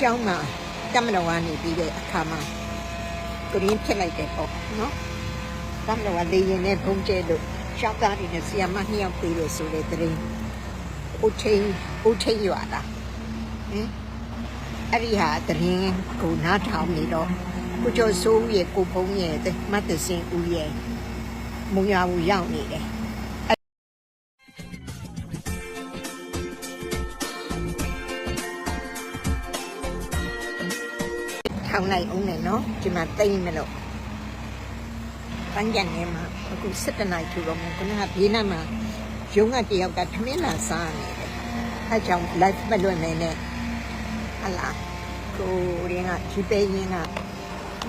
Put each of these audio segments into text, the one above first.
ကျောင်းမှာတမတော်ကနေပြီးတဲ့အခါမှာဂရင်းဖြစ်လိုက်တယ်ပေါ့နော်တမတော်ကလေရင်နဲ့ဘုံကျဲလို့ရှောက်သားတွေနဲ့ဆီယမနှစ်ယောက်ပြီးလို့ဆိုတဲ့တရင်ဦးချင်းဦးချင်းရွာတာဟင်အဲ့ဒီဟာတရင်ကိုနားထောင်နေတော့ကိုကျော်စိုးရဲ့ကိုဖုံးရဲ့မတ်တစင်ဦးရဲ့မုံရွာဘူးရောက်နေတယ် လိုက်အောင်နဲ့နော်ဒီမှာတိတ်မလို့ပန်းကြံနေမှာအခု7နာရီထူတော့မယ်ခုနကဘေးနားမှာရုံးကတယောက်ကထမင်းလာစားနေတယ်အဲကြောင့် live မလွတ်နေနဲ့ဟလာကိုရင်းကဒီပေးရင်းက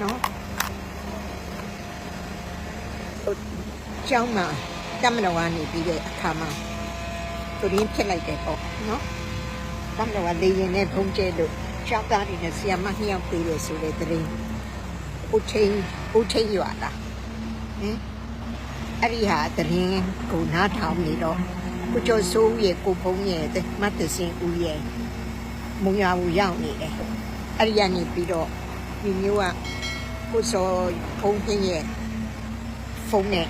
နော်ဟိုကျောင်းမှာတမတော်ကနေပြီးတဲ့အခါမှာကိုရင်းဖြစ်လိုက်တယ်ပေါ့နော်တမတော်ကလေရင်နဲ့ဘုံကျဲလို့ ရှောက်သားတွေနဲ့ဆီယမနှစ်ယောက်ပြီးလို့ဆိုတဲ့တရင်ဦးချင်းဦးချင်းရွာတာဟင်အဲ့ဒီဟာတရင်ကိုနားထောင်နေတော့ကိုကျော်စိုးရဲ့ကိုဖုံးရဲ့မတ်တစင်ဦးရဲ့မုံရွာဘူးရောက်နေတယ်အဲ့ဒီကနေပြီးတော့ဒီမျိုးကကိုစောဖုံးခင်းရဲ့ဖုန်းနဲ့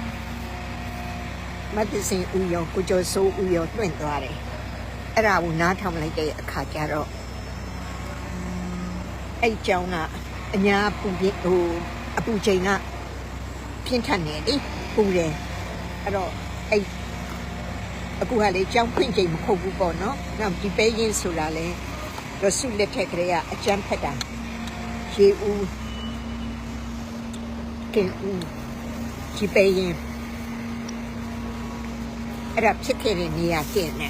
မတ်တစင်ဦးရောကိုကျော်စိုးဦးရောတွန့်သွားတယ်အဲ့ဒါကိုနားထောင်လိုက်တဲ့အခါကျတော့ အဲ့ကျောင်းကအညာပူပြဟိုအပူချိန်ကပြင်းထန်နေလေပူတယ်အဲ့တော့အဲ့အခုကလေကျောင်းဖွင့်ချိန်မဟုတ်ဘူးပေါ့နော်နောက်ဒီပဲရင်ဆိုတာလေရဆုလက်ထက်ကလေးကအကျန်းဖက်တာရေဦးကင်ဦးဒီပဲရင်အဲ့ဒါဖြစ်ခဲ့တဲ့နေရာကျင်းနေ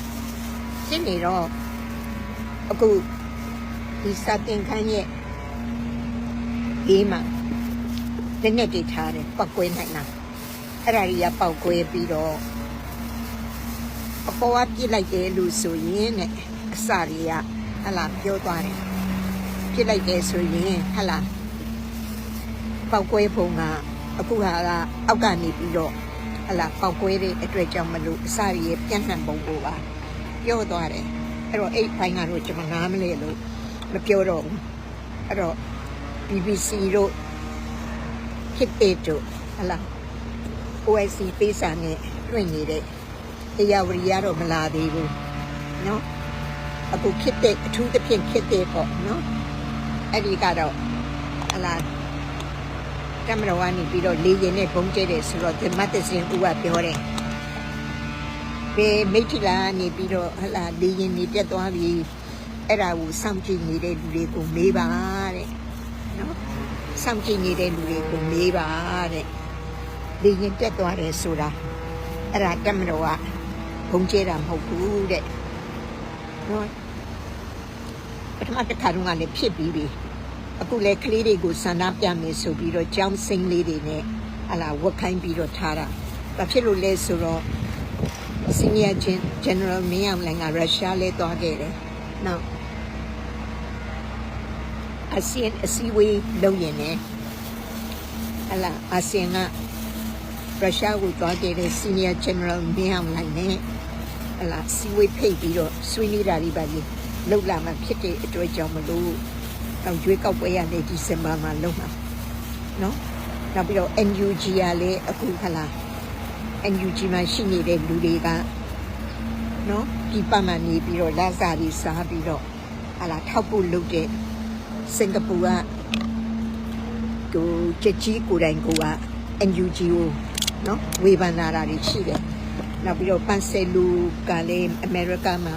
ရှင်းနေတော့အခု ဒီစတင်ခန်းရဲ့ဒီမှာလက်နဲ့တိထားတယ်ပောက်ကွဲနိုင်တာအဲ့ဒါကြီးကပောက်ကွဲပြီးတော့အပေါ်ကပြစ်လိုက်တယ်လို့ဆိုရင်တဲ့အစတွေကဟလာပြောသွားတယ်ပြစ်လိုက်တယ်ဆိုရင်ဟလာပောက်ကွဲပုံကအခုဟာကအောက်ကနေပြီးတော့ဟလာပောက်ကွဲတဲ့အတွက်ကြောင့်မလို့အစတွေရဲ့ပြန့်နှံ့ပုံကိုပါပြောသွားတယ်အဲ့တော့အဲ့ဘိုင်းကတော့ကျွန်မနားမလဲလို့ မပြောတော့ဘူးအဲ့တော့ BBC တို့ Hit It တို့ဟလာ OIC ပေးစာနဲ့တွင်နေတဲ့တရားဝရီကတော့မလာသေးဘူးเนาะအခုခစ်တဲ့အထူးသဖြင့်ခစ်တဲ့ပေါ့เนาะအဲ့ဒီကတော့ဟလာကင်မရာကနေပြီးတော့လေရင်နဲ့ပုံကျဲတယ်ဆိုတော့ဒီမတ်တစင်ဦးကပြောတယ် ပဲမိထီလာနေပြီးတော့ဟလာလေရင်နေပြတ်သွားပြီ အဲ့ဒါကိုစောင့်ကြည့်နေတဲ့လူတွေကိုမေးပါတဲ့နော်စောင့်ကြည့်နေတဲ့လူတွေကိုမေးပါတဲ့လေရင်ပြတ်သွားတယ်ဆိုတာအဲ့ဒါတက်မတော်ကဘုံကျဲတာမဟုတ်ဘူးတဲ့နော်ပထမတစ်ခါတော့ကလည်းဖြစ်ပြီးပြီအခုလေကလေးတွေကိုစန္ဒပြမယ်ဆိုပြီးတော့ကြောင်းစိမ့်လေးတွေနဲ့ဟလာဝက်ခိုင်းပြီးတော့ထားတာဘာဖြစ်လို့လဲဆိုတော့ senior general မင်းအောင်လိုင်ကရုရှားလဲသွားခဲ့တယ်။ နောက်အစီယံအစည်းအဝေးလုပ်ရင်လည်းဟလာအစီယံကရုရှားကိုသွားခဲ့တဲ့ senior general မင်းအောင်လိုင်နဲ့ဟလာစီဝေးဖိတ်ပြီးတော့ဆွေးနွေးတာတွေပါကြီးလုပ်လာမှဖြစ်တဲ့အတွက်ကြောင့်မလို့တော့ရွေးကောက်ပွဲရတဲ့ဒီဇင်ဘာမှာလုပ်မှာနော်နောက်ပြီးတော့ NUG ကလည်းအခုခလာ NUG မှာရှိနေတဲ့လူတွေကနော် ဒီပတ်မှန်နေပြီးတော့လာစာတွေစားပြီးတော့ဟာလာထောက်ဖို့လုပ်တဲ့စင်ကာပူကကိုချက်ကြီးကိုယ်တိုင်ကိုက NUG ကိုနော်ဝေဖန်လာတာတွေရှိတယ်နောက်ပြီးတော့ပန်ဆယ်လူကလည်းအမေရိကမှာ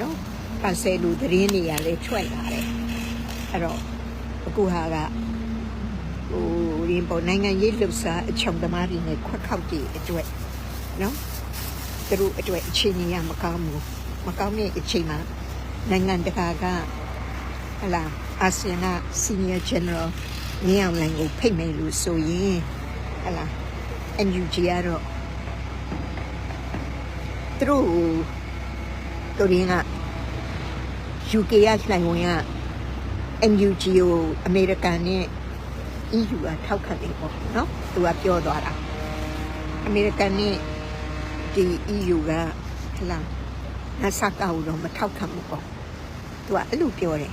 နော်ပန်ဆယ်လူသတင်းတွေရလည်းထွက်လာတယ်အဲ့တော့အခုဟာကဟိုရင်ပေါ်နိုင်ငံရေးလှုပ်ရှားအချုံသမားတွေနဲ့ခွက်ခောက်တည်အတွက်နော် သူတို့အတွက်အချိန်ကြီးရမကောင်းဘူးမကောင်းတဲ့အချိန်မှာနိုင်ငံတကာကဟလာအာဆီယံက senior general ညအောင်လိုင်းကိုဖိတ်မယ်လို့ဆိုရင်ဟလာ NUG ကတော့သူတို့တို့ရင်းက UK ကလှိုင်ဝင်က NUG ကိုအမေရိကန်နဲ့ EU ကထောက်ခံတယ်ပေါ့နော်သူကပြောသွားတာအမေရိကန်နဲ့ ဒီ EU ကဟလာနဆာကောက်တော့မထောက်ခံဘူးပေါ့သူကအဲ့လိုပြောတယ်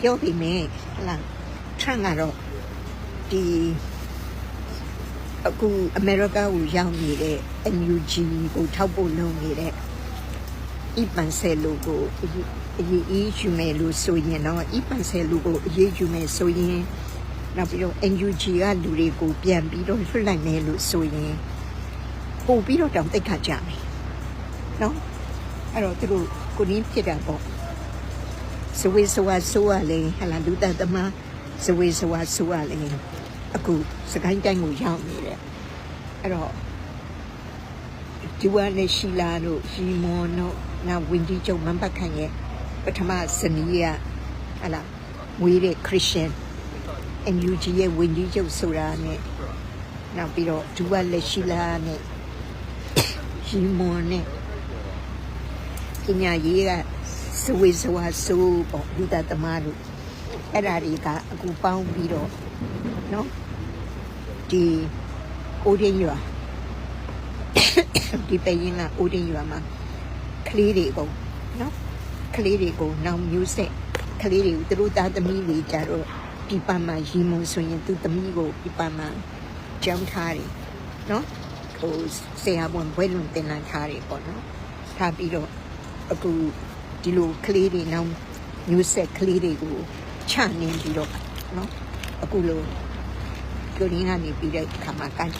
ပြောပြီးမယ်ဟလာထရန့်ကတော့ဒီအခုအမေရိကကိုရောက်နေတဲ့ NUG ကိုထောက်ဖို့လုပ်နေတဲ့ဤပန်ဆယ်လူကိုအရေးအရေးအယူမယ်လို့ဆိုရင်တော့ဤပန်ဆယ်လူကိုအရေးယူမယ်ဆိုရင်နောက်ပြီးတော့ NUG ကလူတွေကိုပြန်ပြီးတော့လွှတ်လိုက်မယ်လို့ဆိုရင် ပို့ပြီးတော့တောင်တိတ်ခါကြမယ်နော်အဲ့တော့သူတို့ကိုရင်းဖြစ်တာပေါ့စဝေးစဝါဆိုးရလေဟလာလူသားသမားစဝေးစဝါဆိုးရလေအခုစကိုင်းတိုင်းကိုရောက်နေတယ်အဲ့တော့ဒီဝါနဲ့ရှီလာတို့ရီမွန်တို့နောက်ဝင်းကြီးချုပ်မန်ပတ်ခန့်ရဲ့ပထမဇနီးကဟလာဝေးတဲ့ခရစ်ယာန် NUG ရဲ့ဝင်းကြီးချုပ်ဆိုတာနဲ့နောက်ပြီးတော့ဒီဝါလက်ရှီလာနဲ့ ရီမွန်နဲ့ပညာရေးကစဝေးစဝါဆိုးပေါ့လူသားသမားတို့အဲ့ဒါတွေကအခုပေါင်းပြီးတော့နော်ဒီအိုဒင်းရွာဒီပရင်ကအိုဒင်းရွာမှာကလေးတွေကိုနော်ကလေးတွေကိုနောင်မျိုးဆက်ကလေးတွေကိုသူတို့သားသမီးတွေကြတော့ပြပမှာရီမုံဆိုရင်သူသမီးကိုပြပမှာကြောင်းထားတယ်နော် ဟိုဆရာဝန်ဘွဲလွန်တင်လာထားတယ်ပေါ့နော်ထားပြီးတော့အခုဒီလိုကလေးတွေနောင်မျိုးဆက်ကလေးတွေကိုချနေပြီးတော့နော်အခုလိုကိုရင်းကနေပြီးတဲ့ခါမှာကန်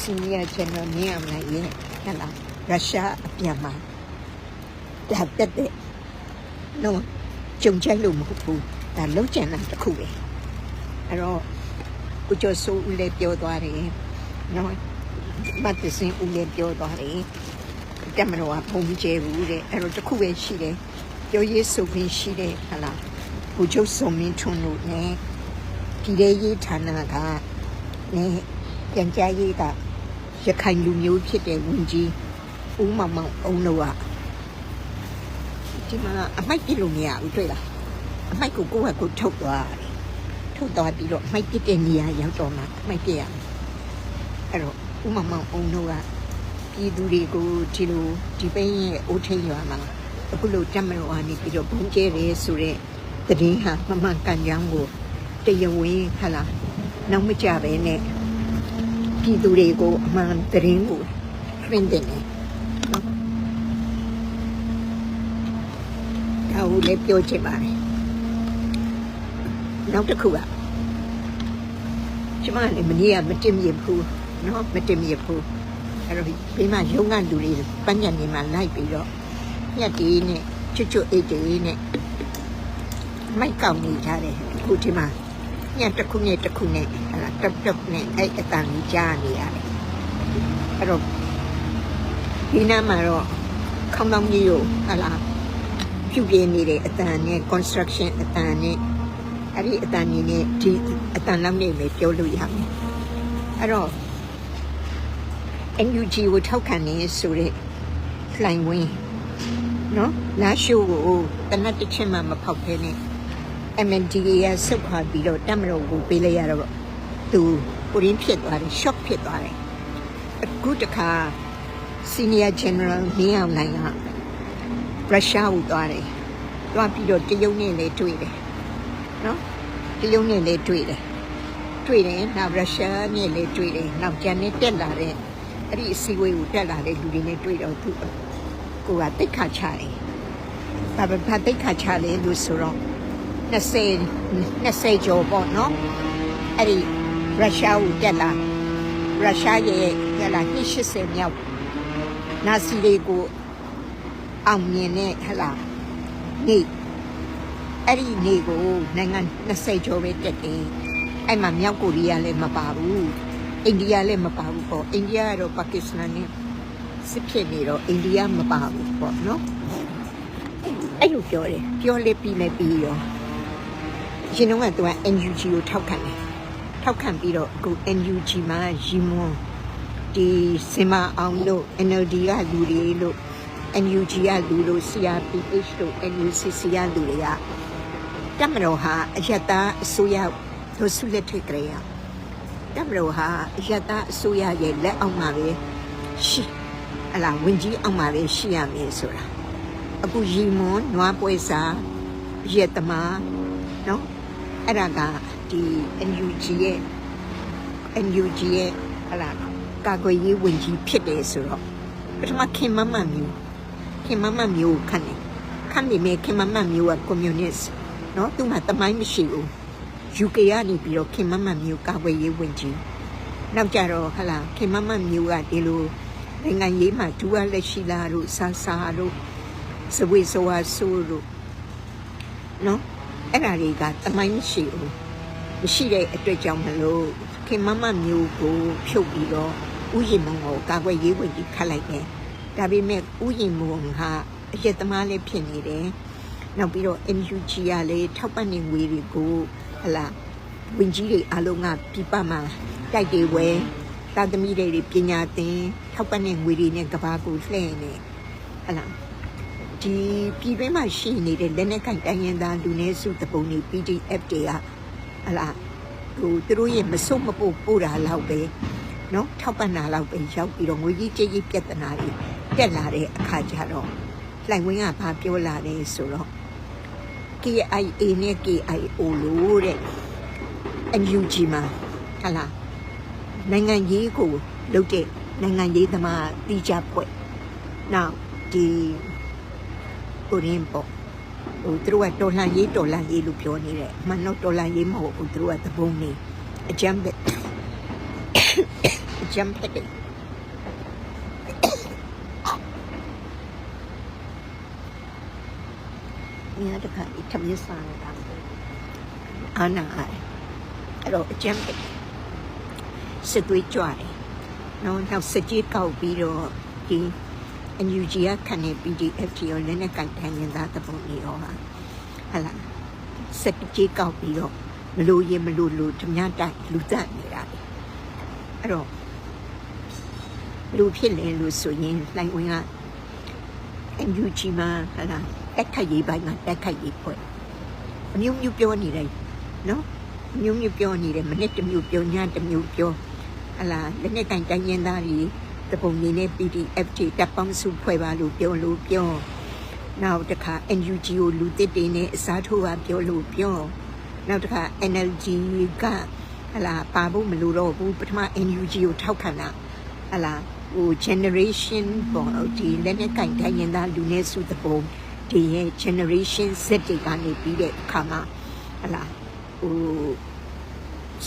စီနီယာဂျန်နယ်နေအောင်လိုက်ရဲ့ဟဲ့လားရုရှားအပြန်မှာဒါတက်တဲ့နော်ကြုံကြိုက်လို့မဟုတ်ဘူးဒါလုံးကျန်တာတစ်ခုပဲအဲ့တော့ကိုကျော်စိုးဦးလည်းပြောသွားတယ်နော် မတ်တစင်ဦးလည်းပြောသွားတယ်တမတော်ကပုံကျဲဘူးတဲ့အဲ့တော့တစ်ခုပဲရှိတယ်ပြောရေးဆိုခွင့်ရှိတယ်ဟဲ့လားကိုကျုပ်စုံမင်းထွန်းတို့ ਨੇ ဒီတဲ့ရေးဌာနကနဲ့ပြန်ကြားရေးကရခိုင်လူမျိုးဖြစ်တဲ့ဝင်ကြီးဦးမောင်မောင်အုံတို့ကဒီမှာအမိုက်ပြလို့မရဘူးတွေ့လားအမိုက်ကိုကိုယ့်ဟာကိုယ်ထုတ်သွားတယ်ထုတ်သွားပြီးတော့အမိုက်ပြတဲ့နေရာရောက်တော့မှအမိုက်ပြရမယ်အဲ့တော့ ဦးမောင်မောင်အုံတို့ကပြည်သူတွေကိုဒီလိုဒီပိန်းရဲ့အိုးထိန်ရွာမှာအခုလိုတက်မလို့အနေပြီးတော့ဘုံကျဲတယ်ဆိုတဲ့တည်င်းဟာမမှန်ကန်ကြောင်းကိုတရားဝင်ဟလာနောက်မကြပဲနဲ့ပြည်သူတွေကိုအမှန်သတင်းကိုဖွင့်တယ်နော်ဒါကိုလည်းပြောချင်ပါတယ်နောက်တစ်ခုကကျမလည်းမနေ့ကမတင်မြဘူး နော်မတင်မြဘူးအဲ့တော့ဘေးမှာရုံးကလူတွေပန်းညံနေမှာလိုက်ပြီးတော့ညက်တီးနဲ့ချွတ်ချွတ်အိတ်တီးနဲ့မိုက်ကောက်နေကြတယ်အခုဒီမှာညတစ်ခုနဲ့တစ်ခုနဲ့ဟလာတပ်တပ်နဲ့အဲ့အတန်ကြီးကြားနေရတယ်အဲ့တော့ဒီနားမှာတော့ခေါင်းပေါင်းကြီးကိုဟလာပြုတ်ပြနေတဲ့အတန်နဲ့ construction အတန်နဲ့အဲ့ဒီအတန်ကြီးနဲ့ဒီအတန်လောက်နဲ့ပဲပြောလို့ရမယ်အဲ့တော့ NUG ကိုထောက်ခံနေဆိုတဲ့လှိုင်ဝင်းနော်လာရှိုးကိုတနတ်တစ်ချက်မှမဖောက်ခဲနဲ့ MNDA ကဆုတ်ခွာပြီးတော့တက်မတော်ကိုပေးလိုက်ရတော့သူကိုရင်းဖြစ်သွားတယ် shock ဖြစ်သွားတယ်အခုတခါ senior general မင်းအောင်နိုင်ကရုရှားကိုသွားတယ်တွားပြီးတော့တရုတ်နဲ့လည်းတွေ့တယ်နော်တရုတ်နဲ့လည်းတွေ့တယ်တွေ့တယ်နောက်ရုရှားနဲ့လည်းတွေ့တယ်နောက်ဂျန်နဲ့တက်လာတဲ့ အဲ့ဒီအစည်းအဝေးကိုတက်လာတဲ့လူတွေနဲ့တွေ့တော့သူကိုကတိတ်ခါချတယ်ဘာဘာတိတ်ခါချလဲလို့ဆိုတော့20 20ကျော်ပေါ့နော်အဲ့ဒီရုရှားကိုတက်လာရုရှားရဲ့ရလာ80မြောက်နာစီတွေကိုအောင်မြင်တဲ့ဟလာနေအဲ့ဒီနေကိုနိုင်ငံ20ကျော်ပဲတက်တယ်အဲ့မှာမြောက်ကိုရီးယားလည်းမပါဘူး အိန္ဒိယလည်းမပါဘူးပေါ့အိန္ဒိယကတော့ပါကစ္စတန်နဲ့စစ်ဖြစ်နေတော့အိန္ဒိယမပါဘူးပေါ့နော်အဲ့လိုပြောတယ်ပြောလေပြီးလေပြီးရောရှင်တော့ကသူက NUG ကိုထောက်ခံတယ်ထောက်ခံပြီးတော့အခု NUG မှာရီမွန်ဒီစင်မအောင်လို့ NLD ကလူတွေလို့ NUG ကလူလို့ CRPH လို့ NUCC ကလူတွေကတမတော်ဟာအယက်သားအစိုးရတို့ဆုလက်ထိတ်ကြရ တမတော်ဟာအယက်သားအစိုးရရဲ့လက်အောက်မှာပဲရှိအလားဝင်ကြီးအောက်မှာပဲရှိရမယ်ဆိုတာအခုရီမွန်နွားပွဲစာရက်သမားနော်အဲ့ဒါကဒီ NUG ရဲ့ NUG ရဲ့ဟလာကာကွယ်ရေးဝန်ကြီးဖြစ်တယ်ဆိုတော့ပထမခင်မမမျိုးခင်မမမျိုးကိုခန့်တယ်ခန့်နေမဲ့ခင်မမမျိုးကကွန်မြူနစ်နော်သူမှတမိုင်းမရှိဘူး UK ကနေပြီးတော့ခင်မမမျိုးကာကွယ်ရေးဝန်ကြီးနောက်ကြတော့ဟလာခင်မမမျိုးကဒီလိုနိုင်ငံရေးမှာဒူဝါလက်ရှိလာတို့ဆာဆာတို့စဝေစဝါဆူတို့နော်အဲ့ဒါတွေကတမိုင်းမရှိဘူးမရှိတဲ့အတွက်ကြောင့်မလို့ခင်မမမျိုးကိုဖြုတ်ပြီးတော့ဥယျာဉ်မုံကိုကာကွယ်ရေးဝန်ကြီးခတ်လိုက်တယ်ဒါပေမဲ့ဥယျာဉ်မုံကအရက်သမားလေးဖြစ်နေတယ်နောက်ပြီးတော့ NUG ကလည်းထောက်ပံ့နေငွေတွေကို ဟလာဝင်ကြီးတွေအလုံးကပြပမှာတိုက်တွေဝဲသာသမီတွေတွေပညာသင်ထောက်ပံ့တဲ့ငွေတွေနဲ့ကဘာကိုလှည့်နေဟလာဒီပြည်တွင်းမှာရှိနေတဲ့လက်နက်ကင်တိုင်းရင်းသားလူနည်းစုတပုံတွေ PDF တွေကဟလာဟိုသူတို့ရဲ့မစုံမပို့ပို့တာလောက်ပဲနော်ထောက်ပံ့တာလောက်ပဲရောက်ပြီးတော့ငွေကြီးကြေးကြီးပြဿနာတွေတက်လာတဲ့အခါကျတော့လှိုင်ဝင်းကဘာပြောလာလဲဆိုတော့ KIA နဲ့ KIO လို့တဲ့ NUG မှာဟလာနိုင်ငံရေးကိုလုပ်တဲ့နိုင်ငံရေးသမားတီးကြဖွဲ့နောက်ဒီကိုရင်းပေါ့ဟိုသူတို့ကတော်လှန်ရေးတော်လှန်ရေးလို့ပြောနေတယ်အမှန်တော့တော်လှန်ရေးမဟုတ်ဘူးသူတို့ကသဘုံနေအကြမ်းပဲအကြမ်းပဲ တယ်ညတခါဒီထမင်းစားနေတာအာနာအဲ့တော့အကြမ်းပဲစစ်သွေးကြွတယ်နော်နောက်စကြေးကောက်ပြီးတော့ဒီ NUG ကခံနေ PDF ကြီးရောလည်းနဲ့ကန်ထိုင်နေတာတပုံနေရောဟာဟလာစကြေးကောက်ပြီးတော့မလို့ရင်မလို့လို့ဓမြတိုက်လူသက်နေတာလေအဲ့တော့လူဖြစ်လဲလို့ဆိုရင်လိုင်ဝင်က NUG မှာဟလာ တက်ခတ်ရေးပိုင်းကတက်ခတ်ရေးဖွဲ့အမျိုးမျိုးပြောနေတယ်နော်အမျိုးမျိုးပြောနေတယ်မနေ့တစ်မျိုးပြောညတစ်မျိုးပြောဟလာလက်နဲ့ကန်တိုင်းရင်းသားတွေတပုံနေနဲ့ PDF တွေတပ်ပေါင်းစုဖွဲ့ပါလို့ပြောလို့ပြောနောက်တစ်ခါ NUG ကိုလူတစ်တွေနဲ့အစားထိုးပါပြောလို့ပြောနောက်တစ်ခါ NLG ကဟလာပါဖို့မလိုတော့ဘူးပထမ NUG ကိုထောက်ခံတာဟလာဟို generation ပေါ့ဒီလက်နဲ့ကန်တိုင်းရင်းသားလူနဲ့စုတပုံ ဒီရဲ့ generation Z တွေကနေပြီးတဲ့အခါမှာဟလာဟို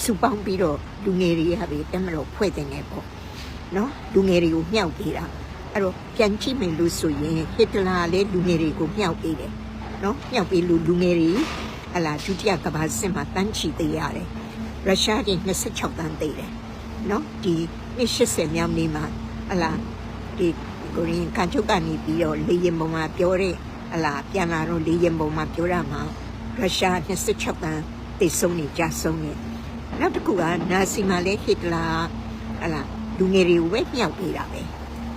စုပေါင်းပြီးတော့လူငယ်တွေကပဲတက်မလို့ဖွဲ့တင်နေပေါ့နော်လူငယ်တွေကိုမြှောက်ပေးတာအဲ့တော့ပြန်ကြည့်မယ်လို့ဆိုရင်ဟစ်တလာလည်းလူငယ်တွေကိုမြှောက်ပေးတယ်နော်မြှောက်ပေးလို့လူငယ်တွေဟလာဒုတိယကမ္ဘာစစ်မှာတန်းချီသေးရတယ်ရုရှားတွေ26တန်းသေးတယ်နော်ဒီ80မြောက်နေမှာဟလာဒီကိုရင်ကန်ချုပ်ကနေပြီးတော့လေရင်ပုံမှာပြောတဲ့ ဟလာပြန်လာတော့လေရင်ပုံမှာပြောရမှာရုရှား26တန်းတိတ်ဆုံးနေကြဆုံးနေနောက်တစ်ခုကနာစီမှာလည်းဟစ်တလာဟလာလူငယ်တွေကိုပဲမြောက်ပေးတာပဲ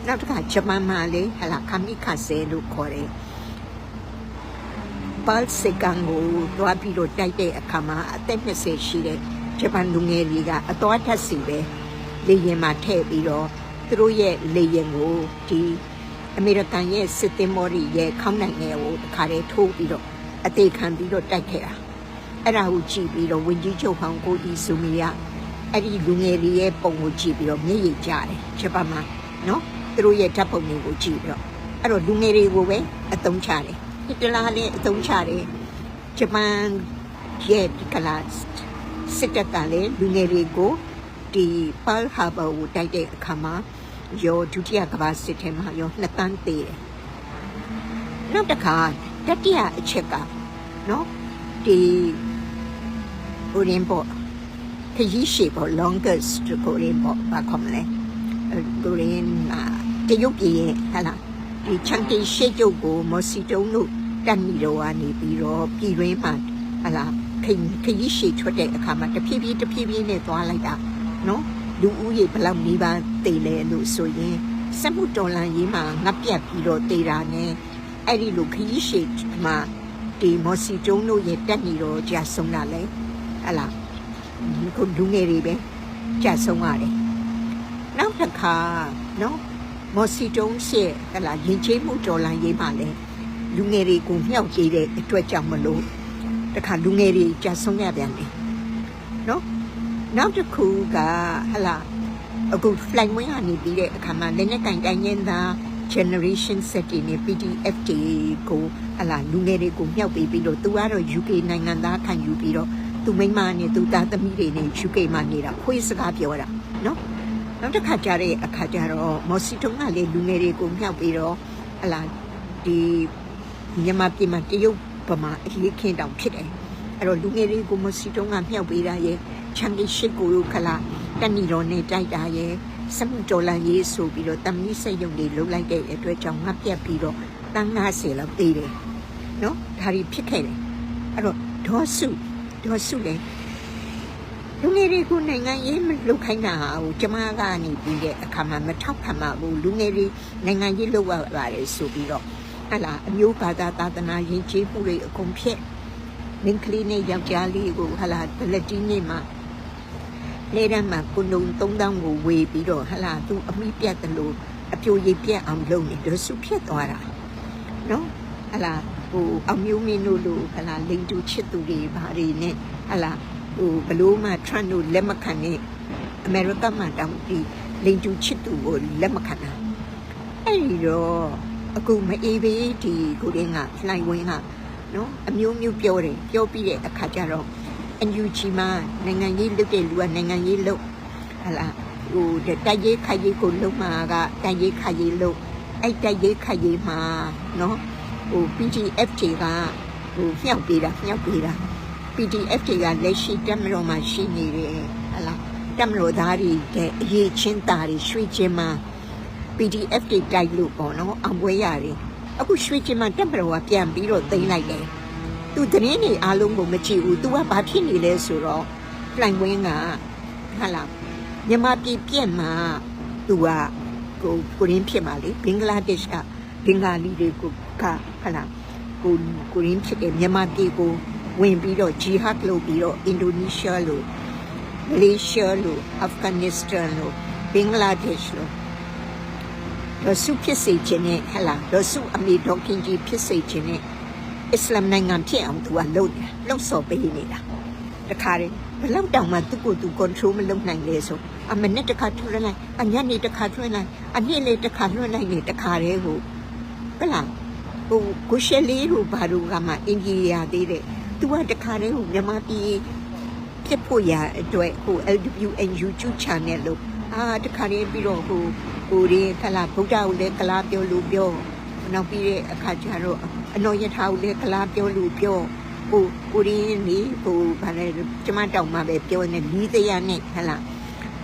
နောက်တစ်ခါဂျပန်မှာလည်းဟလာခမီခါဆဲလို့ခေါ်တယ်ပါလ်စကန်ကိုတွားပြီးတော့တိုက်တဲ့အခါမှာအသက်20ရှိတဲ့ဂျပန်လူငယ်တွေကအတော်ထက်စီပဲလေရင်မှာထည့်ပြီးတော့သူတို့ရဲ့လေရင်ကိုဒီ အမေရိကန်ရဲ့စစ်သည်မော်ရီရဲ့ခေါင်းနိုင်ငယ်ကိုတခါတည်းထိုးပြီးတော့အသေးခံပြီးတော့တိုက်ခဲ့တာအဲ့ဒါကိုကြည့်ပြီးတော့ဝင်းကြီးချုပ်ဟောင်းကိုဒီဆူမီယာအဲ့ဒီလူငယ်တွေရဲ့ပုံကိုကြည့်ပြီးတော့မျက်ရည်ကျတယ်ဂျပန်မှာနော်သူတို့ရဲ့ဓာတ်ပုံတွေကိုကြည့်ပြီးတော့အဲ့တော့လူငယ်တွေကိုပဲအသုံးချတယ်ဟစ်တလာလည်းအသုံးချတယ်ဂျပန်ရဲ့ဒီကလာစစ်တပ်ကလည်းလူငယ်တွေကိုဒီ Pearl Harbor ကိုတိုက်တဲ့အခါမှာ ရောဒုတိယကမ္ဘာစစ်ထဲမှာရောနှစ်တန်းသေးတယ်နောက်တစ်ခါတတိယအချက်ကနော်ဒီဟိုရင်ပေါ့ခရီးရှည်ပေါ့ longest ကိုရင်ပေါ့ဘာခေါ်မလဲကိုရင်อ่าတရုတ်ပြည်ရဲ့ဟလာဒီချန်တီရှေ့ကျုပ်ကိုမော်စီတုံးတို့တက်နေတော့ကနေပြီးတော့ပြည်တွင်းမှာဟလာခင်းခရီးရှည်ထွက်တဲ့အခါမှာတဖြည်းဖြည်းတဖြည်းဖြည်းနဲ့သွားလိုက်တာနော် လူဦးရေဘယ်လောက်နေပါတည်လဲလို့ဆိုရင်စက်မှုတော်လန်ရေးမှာငတ်ပြတ်ပြီးတော့တည်တာနဲ့အဲ့ဒီလိုခရီးရှည်မှာဒီမော်စီတုံးတို့ရဲ့တက်နေတော့ကြာဆုံးတာလေဟလာခုလူငယ်တွေပဲကြာဆုံးရတယ်နောက်တစ်ခါနော်မော်စီတုံးရှေ့ဟလာရင်ချင်းမှုတော်လန်ရေးမှာလဲလူငယ်တွေကိုမြှောက်ကြည့်တဲ့အတွက်ကြောင့်မလို့တခါလူငယ်တွေကြာဆုံးရပြန်တယ်နော် နောက်တစ်ခုကဟလာအခု flight ဝင်ကနေပြီးတဲ့အခါမှာလည်းနဲ့ကင်တိုင်းရင်းသား generation set တွေနဲ့ PDF တွေကိုဟလာလူငယ်တွေကိုမြောက်ပေးပြီးတော့သူကတော့ UK နိုင်ငံသားခံယူပြီးတော့သူမိန်းမနဲ့သူသားသမီးတွေနဲ့ UK မှာနေတာခွေးစကားပြောတာနော်နောက်တစ်ခါကြတဲ့အခါကျတော့မော်စီတုံးကလည်းလူငယ်တွေကိုမြောက်ပြီးတော့ဟလာဒီမြန်မာပြည်မှာတရုတ်ဗမာအရေးခင်းတောင်ဖြစ်တယ်အဲ့တော့လူငယ်တွေကိုမော်စီတုံးကမြောက်ပေးတာရဲ့ ချန်ဒီရှိကိုခလာတဏီတော်နဲ့တိုက်တာရဲ့စမှုတော်လန်ရေးဆိုပြီးတော့တမီးစိတ်ယုံတွေလှုပ်လိုက်တဲ့အတွက်ကြောင့်ငတ်ပြတ်ပြီးတော့တန်း90လောက်သေးတယ်နော်ဒါတွေဖြစ်ခဲ့တယ်အဲ့တော့ဒေါ်စုဒေါ်စုလည်းလူငယ်တွေကိုနိုင်ငံရေးမလုပ်ခိုင်းတာဟာဟိုကျမကနေပြီးတဲ့အခါမှာမထောက်ခံပါဘူးလူငယ်တွေနိုင်ငံရေးလုပ်ရပါတယ်ဆိုပြီးတော့ဟလာအမျိုးဘာသာသာသနာယဉ်ကျေးမှုတွေအကုန်ဖြစ်မင်းကလေးနဲ့ယောက်ျားလေးကိုဟလာတလက်ကြီးနေမှာ လေတန်းမှာကုလုံ3000ကိုဝေပြီးတော့ဟလာသူအမိပြတ်တယ်လို့အပြိုရိပ်ပြတ်အောင်လုပ်နေတော့စုဖြစ်သွားတာနော်ဟလာဟိုအမျိုးမင်းတို့လိုဟလာလိန်တူချစ်သူတွေဘာတွေနဲ့ဟလာဟိုဘလို့မှ Trump တို့လက်မခံနဲ့အမေရိကမှာတောင်ဒီလိန်တူချစ်သူကိုလက်မခံတာအဲ့ဒီတော့အခုမအေးဘေးဒီကိုရင်းကလှိုင်ဝင်းကနော်အမျိုးမျိုးပြောတယ်ပြောပြီးတဲ့အခါကျတော့ NUG မှာနိုင်ငံရေးလုပ်တဲ့လူကနိုင်ငံရေးလုပ်ဟလာဟိုတိုက်ရေးခိုက်ရေးကိုလုပ်မှာကတိုက်ရေးခိုက်ရေးလုပ်အဲ့တိုက်ရေးခိုက်ရေးမှာနော်ဟို PDF တွေကဟိုမြောက်ပေးတာမြောက်ပေးတာ PDF တွေကလက်ရှိတက်မတော်မှာရှိနေတယ်ဟလာတက်မတော်သားတွေတဲ့အရေးချင်းသားတွေရွှေချင်းမှာ PDF တွေတိုက်လို့ပေါ့နော်အောင်ပွဲရတယ်အခုရွှေချင်းမှာတက်မတော်ကပြန်ပြီးတော့သိမ်းလိုက်တယ် သူသတင်းတွေအားလုံးကိုမကြည့်ဘူး तू ကဘာဖြစ်နေလဲဆိုတော့လှိုင်ဝင်းကဟာလာမြန်မာပြည်ပြက်မှာ तू ကကိုကိုရင်းဖြစ်မှာလေဘင်္ဂလားဒေ့ရှ်ကဘင်္ဂါလီတွေကိုကဟာလာကိုကိုရင်းဖြစ်တဲ့မြန်မာပြည်ကိုဝင်ပြီးတော့ဂျီဟတ်လုပ်ပြီးတော့အင်ဒိုနီးရှားလို့မလေးရှားလို့အာဖဂန်နစ္စတန်လို့ဘင်္ဂလားဒေ့ရှ်လို့ရဆုဖြစ်စေခြင်းနဲ့ဟလာရဆုအမေဒေါခင်ကြီးဖြစ်စေခြင်းနဲ့ အစ္စလာမ်နိုင်ငံဖြစ်အောင်သူကလုပ်တယ်လှုပ်ဆော်ပေးနေတာတခါတည်းဘယ်လောက်တောင်မှသူ့ကိုယ်သူ control မလုပ်နိုင်လဲဆိုအမနဲ့တခါထွန်းလိုက်အညနေတခါထွန်းလိုက်အနှစ်လေတခါထွန်းလိုက်နေတခါတည်းကိုဟဲ့လားဟိုကိုရှယ်လေးတို့ဘာတို့ကမှအင်ဂျီယာသေးတယ်သူကတခါတည်းဟိုမြန်မာပြည်ဖြစ်ဖို့ရအတွက်ဟို LWN YouTube channel လို့အာတခါတည်းပြီးတော့ဟိုကိုရင်းခလာဗုဒ္ဓကိုလည်းကလားပြောလို့ပြောနောက်ပြီးတဲ့အခါကျတော့ အနော်ယထာကိုလည်းကလားပြောလို့ပြောဟိုကိုရင်းနေဟိုဗာလဲကျမတောင်မှပဲပြောနေလီးတရားနဲ့ဟလာ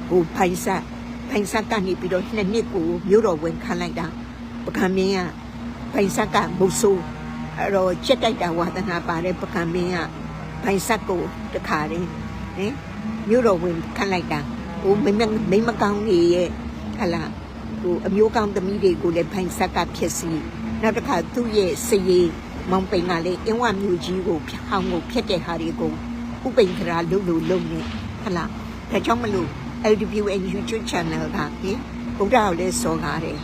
ဟိုဖိုင်ဆက်ဖိုင်ဆက်ကနေပြီးတော့နှစ်နှစ်ကိုမြို့တော်ဝင်ခံလိုက်တာပကံမင်းကဖိုင်ဆက်ကမုတ်ဆိုးအဲ့တော့ချက်တိုက်တာဝါသနာပါတဲ့ပကံမင်းကဖိုင်ဆက်ကိုတခါတည်းဟင်မြို့တော်ဝင်ခံလိုက်တာဟိုမိမမိမကောင်းကြီးရဲ့ဟလာဟိုအမျိုးကောင်းသမီးတွေကိုလည်းဖိုင်ဆက်ကဖြစ်စီ နောက်တစ်ခါသူ့ရဲ့စည်မောင်ပိန်ကလည်းအင်းဝမျိုးကြီးကိုဖြောင်းကိုဖျက်တဲ့ဟာတွေကိုဥပိန်ခရာလုံလုံလုံနေဟလာဒါကြောင့်မလို့ LWN YouTube channel ကဟင်ဘုရားကိုလည်းစောကားတယ်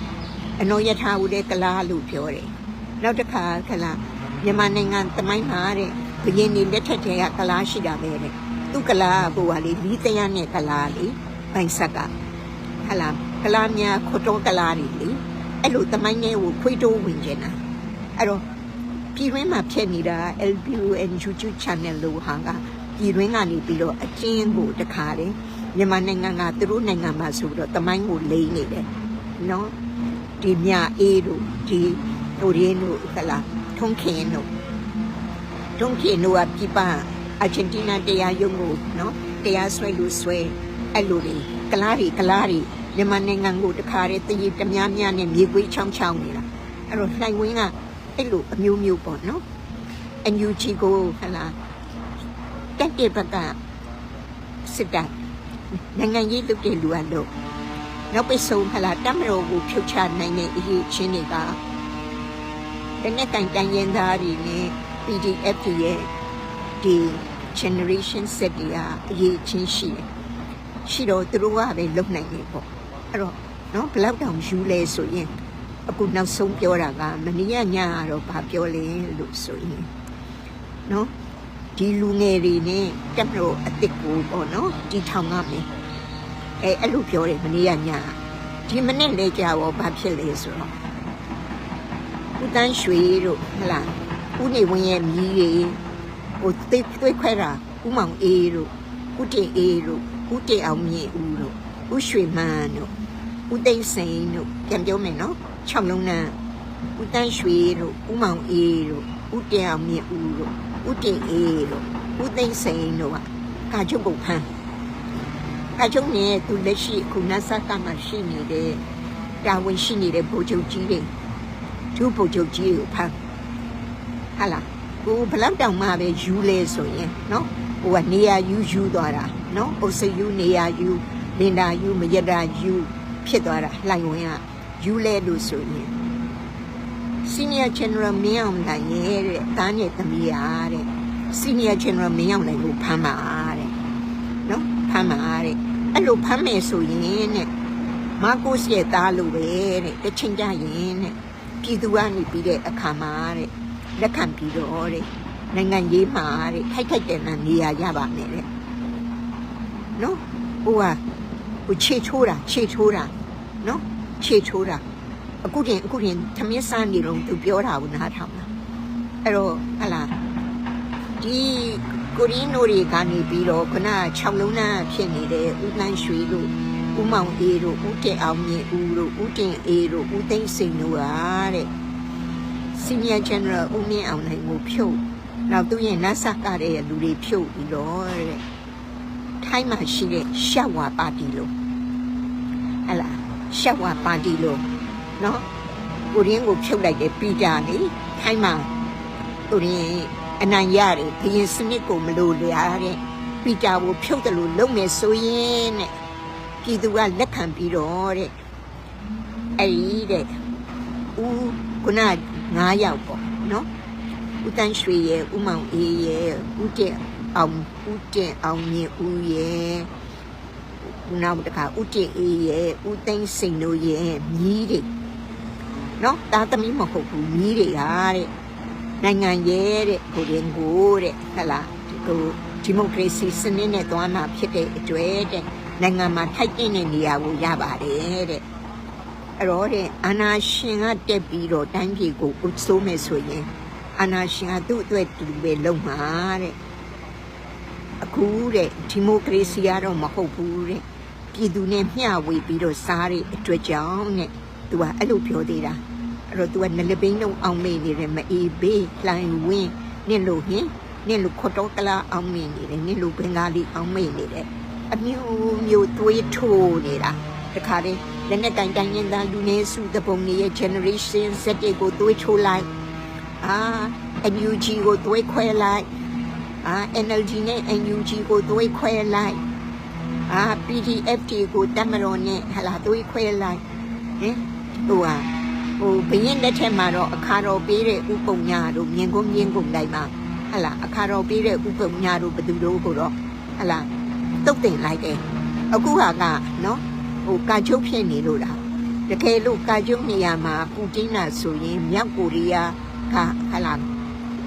အနောယထာကိုလည်းကလားလို့ပြောတယ်နောက်တစ်ခါခလာမြန်မာနိုင်ငံတမိုင်းမှာတဲ့ဘရင်နေလက်ထက်တည်းကကလားရှိတာပဲတဲ့သူကလားဟိုဟာလေလီးတရားနဲ့ကလားလေဘိုင်ဆက်ကဟလာကလားများခတော်ကလားတွေလေ အဲ့လိုတမိုင်းနဲ့ကိုခွေးတိုးဝင်နေတာအဲ့တော့ပြည်တွင်းမှာဖြစ်နေတာ LBUN YouTube channel လို့ဟာကပြည်တွင်းကနေပြီးတော့အကျဉ်းကိုတခါတယ်မြန်မာနိုင်ငံကသူတို့နိုင်ငံမှာဆိုတော့တမိုင်းကိုလိမ့်နေတယ်နော်ဒီမြအေးတို့ဒီဟိုရင်းတို့ဟလာထုံးခင်တို့ထုံးခင်တို့ကပြပအာဂျင်တီးနားတရားရုံးကိုနော်တရားဆွဲလို့ဆွဲအဲ့လိုတွေကလားတွေကလားတွေ မြန်မာနိုင်ငံကိုတခါတည်းတည်တများများနဲ့မြေခွေးချောင်းချောင်းနေတာအဲ့တော့လှိုင်ဝင်းကအဲ့လိုအမျိုးမျိုးပေါ့နော် NUG ကိုဟလာတက်တဲ့ဘက်ကစစ်တပ်နိုင်ငံရေးလုပ်တဲ့လူအပ်လို့နောက်ပိတ်ဆုံးဟလာတမတော်ကိုဖြုတ်ချနိုင်တဲ့အရေးချင်းတွေကတနေ့တိုင်တိုင်ရင်သားတွေနဲ့ PDF တွေရဲ့ဒီ generation set တွေကအရေးချင်းရှိတယ်ရှိတော့သူတို့ကပဲလုံနိုင်နေပေါ့ အဲ့တော့နော်ဘယ်လောက်တောင်ယူလဲဆိုရင်အခုနောက်ဆုံးပြောတာကမနေ့ကညကတော့ဗာပြောလဲလို့ဆိုရင်နော်ဒီလူငယ်တွေနဲ့တက်မလို့အစ်စ်ကိုပေါ့နော်ဒီထောင်ကမယ်အဲအဲ့လိုပြောတယ်မနေ့ကညဒီမနေ့လဲကြာတော့ဘာဖြစ်လဲဆိုတော့ဦးတန်းရွှေတို့ဟလာဦးနေဝင်းရဲ့မြီးတွေဟိုသိသွေးခွဲတာဦးမောင်အေးတို့ဦးတင်အေးတို့ဦးတင်အောင်မြင့်ဦးတို့ဦးရွှေမန်းတို့ ဦးသိန်းစိန်တို့ပြန်ပြောမယ်နော်6လုံးနန်းဦးတန်းရွှေတို့ဦးမောင်အေးတို့ဦးတင်အောင်မြင့်ဦးတို့ဦးတင်အေးတို့ဦးသိန်းစိန်တို့ကကာချုပ်ပုတ်ဖန်းကာချုပ်နဲ့သူလက်ရှိခုနတ်ဆက်ကမှရှိနေတဲ့တာဝန်ရှိနေတဲ့ဗိုလ်ချုပ်ကြီးတွေသူဗိုလ်ချုပ်ကြီးကိုဖမ်းဟာလားကိုဘလောက်တောင်မှပဲယူလဲဆိုရင်နော်ဟိုကနေရာယူယူသွားတာနော်အိုစယူနေရာယူလင်တာယူမရတာယူ ဖြစ်သွားတာလှိုင်ဝင်ကယူလဲလို့ဆိုရင် senior general မင်းအောင်နိုင်ရဲ့တဲ့တားနဲ့သမီးအားတဲ့ senior general မင်းအောင်နိုင်ကိုဖမ်းပါတဲ့နော်ဖမ်းပါတဲ့အဲ့လိုဖမ်းမယ်ဆိုရင်တဲ့မာကိုစ်ရဲ့သားလိုပဲတဲ့တချင်းကြရင်တဲ့ပြည်သူကနေပြီးတဲ့အခါမှာတဲ့လက်ခံပြီးတော့တဲ့နိုင်ငံရေးမှာတဲ့ထိုက်ထိုက်တန်တန်နေရာရပါမယ်တဲ့နော်ဟိုကဟိုခြေချိုးတာခြေချိုးတာ နော်ခြေချိုးတာအခုတင်အခုတင်သမင်းစားနေတော့သူပြောတာကိုနားထောင်တာအဲ့တော့ဟလာဒီကိုရင်းနိုတွေကနေပြီးတော့ခုန6လုံးနှန်းဖြစ်နေတဲ့ဦးလန်းရွှေတို့ဦးမောင်အေးတို့ဦးတင်အောင်မြင့်ဦးတို့ဦးတင်အေးတို့ဦးသိန်းစိန်တို့ဟာတဲ့ senior general ဦးမင်းအောင်နိုင်ကိုဖြုတ်နောက်သူရဲ့နတ်ဆက်ကတဲ့လူတွေဖြုတ်ပြီးတော့တဲ့ထိုင်းမှာရှိတဲ့ရှက်ဝါပါတီလို့ဟလာ ရှက်ဝါပါတီလို့နော်ကိုရင်းကိုဖြုတ်လိုက်တယ်ပြီးကြလေခိုင်းမှာကိုရင်းအနိုင်ရတယ်ဘရင်စနစ်ကိုမလိုလားတဲ့ပြီးကြကိုဖြုတ်တယ်လို့လုပ်မယ်ဆိုရင်တဲ့ပြည်သူကလက်ခံပြီးတော့တဲ့အဲ့ဒီတဲ့ဦးခုန9ယောက်ပေါ့နော်ဦးတန်းရွှေရဲ့ဦးမောင်အေးရဲ့ဦးတဲ့အောင်ဦးတဲ့အောင်မြင့်ဦးရဲ့ နောက်တစ်ခါဦးတင်အေးရဲ့ဦးသိန်းစိန်တို့ရဲ့မြီးတွေနော်တာသမီးမဟုတ်ဘူးမြီးတွေကတဲ့နိုင်ငံရဲ့တဲ့ကိုရင်ကိုတဲ့ဟလာဒီကိုဒီမိုကရေစီစနစ်နဲ့သွားမှာဖြစ်တဲ့အတွက်တဲ့နိုင်ငံမှာထိုက်တဲ့နေရာကိုရပါတယ်တဲ့အဲ့တော့တဲ့အာနာရှင်ကတက်ပြီးတော့တိုင်းပြည်ကိုအုပ်စိုးမယ်ဆိုရင်အာနာရှင်ကသူ့အတွက်တူပဲလုံမှာတဲ့အခုတဲ့ဒီမိုကရေစီကတော့မဟုတ်ဘူးတဲ့ ပြည်သူနဲ့မျှဝေပြီးတော့စားတဲ့အတွက်ကြောင့်တဲ့ तू ကအဲ့လိုပြောသေးတာအဲ့တော့ तू ကနလပိန်းလုံးအောင်မေ့နေတယ်မအေးဘေးလှိုင်ဝင်းနင့်လို့ဟင်နင့်လို့ခတော့ကလာအောင်မေ့နေတယ်နင့်လို့ဘင်္ဂါလီအောင်မေ့နေတယ်အမျိုးမျိုးသွေးထိုးနေတာတခါတည်းလက်နဲ့တိုင်တိုင်ရင်သားလူနေစုတပုံနေရဲ့ generation Z တွေကိုသွေးထိုးလိုက်အာ NUG ကိုသွေးခွဲလိုက်အာ NLG နဲ့ NUG ကိုသွေးခွဲလိုက် အာ PDFT ကိုတက်မတော်နဲ့ဟလာသွေးခွဲလိုက်ဟင်ဟိုဟာဟိုဘရင်လက်ထက်မှာတော့အခါတော်ပေးတဲ့ဥပုံညာတို့မြင်ကုန်မြင်ကုန်တိုင်းမှာဟလာအခါတော်ပေးတဲ့ဥပုံညာတို့ဘသူတို့ကိုတော့ဟလာတုတ်တင်လိုက်တယ်အခုဟာကနော်ဟိုကာချုပ်ဖြစ်နေလို့လားတကယ်လို့ကာချုပ်နေရာမှာပူတင်နာဆိုရင်မြောက်ကိုရီးယားကဟလာ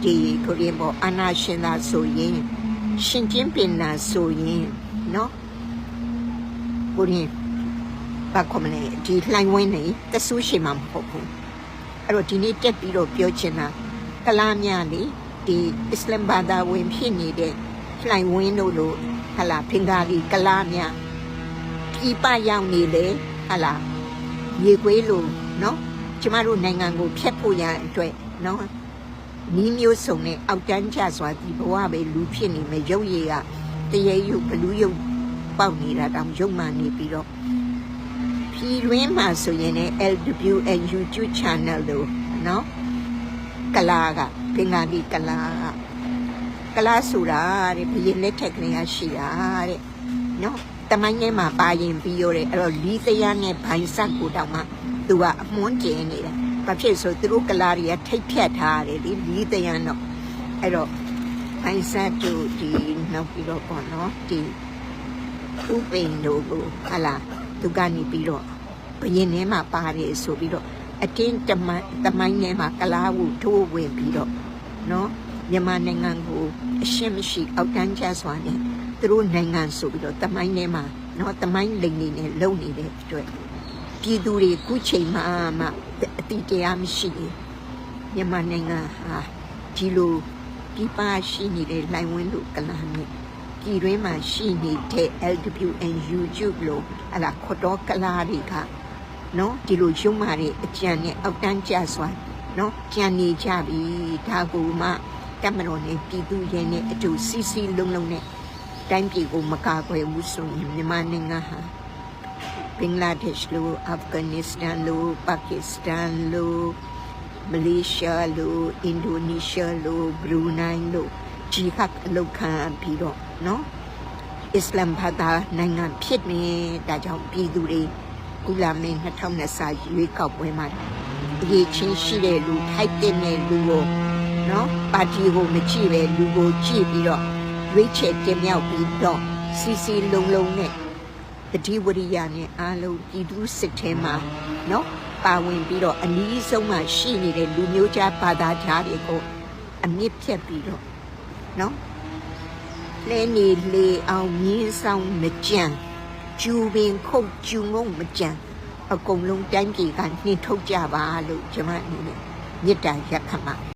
ဒီကိုရီးယားပေါ်အနာရှင်သာဆိုရင်ရှင်ကျင်းပင်နာဆိုရင်နော် ကိုရီးယားဘာခေါ်မလဲဒီလှိုင်ဝင်းနေတဆူးရှိမှာမဟုတ်ဘူးအဲ့တော့ဒီနေ့တက်ပြီးတော့ပြောချင်တာကလားမြလေဒီအစ္စလမ်ဘာသာဝင်ဖြစ်နေတဲ့လှိုင်ဝင်းတို့လိုဟလာဖင်္ဂါလီကလားမြဒီပရောက်နေလေဟလာရေခွေးလိုနော်ကျမတို့နိုင်ငံကိုဖျက်ဖို့ရန်အတွက်နော်နီးမျိုးစုံနဲ့အောက်တန်းကျစွာဒီဘဝပဲလူဖြစ်နေမယ်ရုပ်ရည်ကတရေရုပ်ဘလူးရုပ် ပေါက်နေတာတောင်ရုပ်မှနေပြီးတော့ပြည်တွင်းမှာဆိုရင်လည်း LWN YouTube channel လို့နော်ကလာကပင်ကာဒီကလာကကလာဆိုတာတဲ့ဘရင်လက်ထက်ကလေးကရှိတာတဲ့နော်တမိုင်းထဲမှာပါရင်ပြီးရတဲ့အဲ့တော့လီသယားနဲ့ဘိုင်ဆက်ကိုတောင်မှသူကအမွန်းကျင်နေတာဘာဖြစ်ဆိုသူတို့ကလာတွေကထိတ်ဖြတ်ထားတယ်လေလီသယားတော့အဲ့တော့ဘိုင်ဆက်တို့ဒီနောက်ပြီးတော့ပေါ့နော်ဒီ ဥပိန်တို့ကိုဟလာသူကနေပြီးတော့ဘရင်ထဲမှာပါတယ်ဆိုပြီးတော့အတင်းတမန်တမိုင်းထဲမှာကလားကိုထိုးဝင်ပြီးတော့နော်မြန်မာနိုင်ငံကိုအရှင်းမရှိအောက်တန်းကျစွာနဲ့သူတို့နိုင်ငံဆိုပြီးတော့တမိုင်းထဲမှာနော်တမိုင်းလိမ်နေနဲ့လုံနေတဲ့အတွက်ပြည်သူတွေခုချိန်မှမှအတိတရားမရှိဘူးမြန်မာနိုင်ငံဟာဒီလိုပြပရှိနေတဲ့လိုင်ဝင်းလူကလာနဲ့ ပြည်တွင်းမှာရှိနေတဲ့ LWN YouTube လို့အလားခေါ်တော့ကလာတွေကနော်ဒီလိုရုံမာတဲ့အကြံနဲ့အောက်တန်းကျစွာနော်ကြံနေကြပြီဒါကူမှတမတော်နဲ့ပြည်သူရဲနဲ့အတူစီစီလုံးလုံးနဲ့တိုင်းပြည်ကိုမကာကွယ်ဘူးဆိုရင်မြန်မာနိုင်ငံဟာဘင်္ဂလားဒေ့ရှ်လိုအာဖဂန်နစ္စတန်လိုပါကစ္စတန်လိုမလေးရှားလိုအင်ဒိုနီးရှားလိုဘရူနိုင်းလိုဂျီဟတ်အလုပ်ခံပြီးတော့ နော်အစ္စလမ်ဘာသာနိုင်ငံဖြစ်နေဒါကြောင့်ပြည်သူတွေကုလာမင်း2020ရွေးကောက်ပွဲမှာအရေးချင်းရှိတဲ့လူထိုက်တဲ့လူကိုနော်ပါတီကိုမကြည့်ပဲလူကိုကြည့်ပြီးတော့ရွေးချယ်တင်မြှောက်ပြီးတော့စီစီလုံးလုံးနဲ့တတိဝရိယနဲ့အားလုံးပြည်သူစစ်ထဲမှာနော်ပါဝင်ပြီးတော့အနည်းဆုံးမှရှိနေတဲ့လူမျိုးခြားဘာသာခြားတွေကိုအမြင့်ဖြတ်ပြီးတော့နော် လဲနေလေအောင်မြင်းဆောင်မကြံကျူပင်ခုတ်ကျူငုံမကြံအကုန်လုံးတိုင်းပြည်ကနှင်ထုတ်ကြပါလို့ကျွန်မအနေနဲ့မေတ္တာရက်ခတ်ပါ